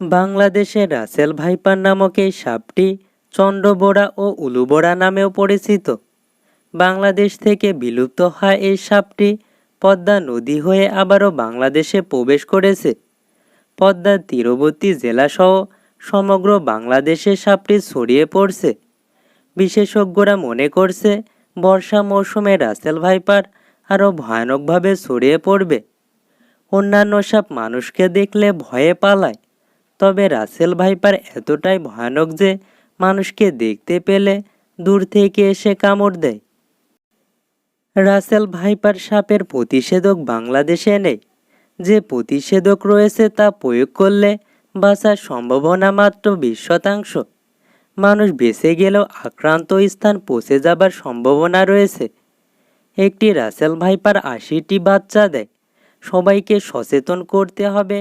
বাংলাদেশে Russell viper নামক এই সাপটি চন্দ্রবোড়া ও উলুবোড়া নামেও পরিচিত। বাংলাদেশ থেকে বিলুপ্ত হয় এই সাপটি পদ্মা নদী হয়ে আবারও বাংলাদেশে প্রবেশ করেছে। পদ্মার তীরবর্তী জেলাসহ সমগ্র বাংলাদেশে সাপটি ছড়িয়ে পড়ছে। বিশেষজ্ঞরা মনে করছে, বর্ষা মৌসুমে রাসেল ভাইপার আরও ভয়ানকভাবে ছড়িয়ে পড়বে। অন্যান্য সাপ মানুষকে দেখলে ভয়ে পালায়। তবে রাসেল ভাইপার এতটাই ভয়ানক যে মানুষকে দেখতে পেলে দূর থেকে এসে কামড় দেয়। রাসেল ভাইপার সাপের প্রতিষেধক বাংলাদেশে নেই যে প্রতিষেধক রয়েছে তা প্রয়োগ করলে বাঁচার সম্ভাবনা মাত্র বিশ শতাংশ। মানুষ বেঁচে গেলেও আক্রান্ত স্থান পচে যাবার সম্ভাবনা রয়েছে। একটি রাসেল ভাইপার আশিটি বাচ্চা দেয়। সবাইকে সচেতন করতে হবে।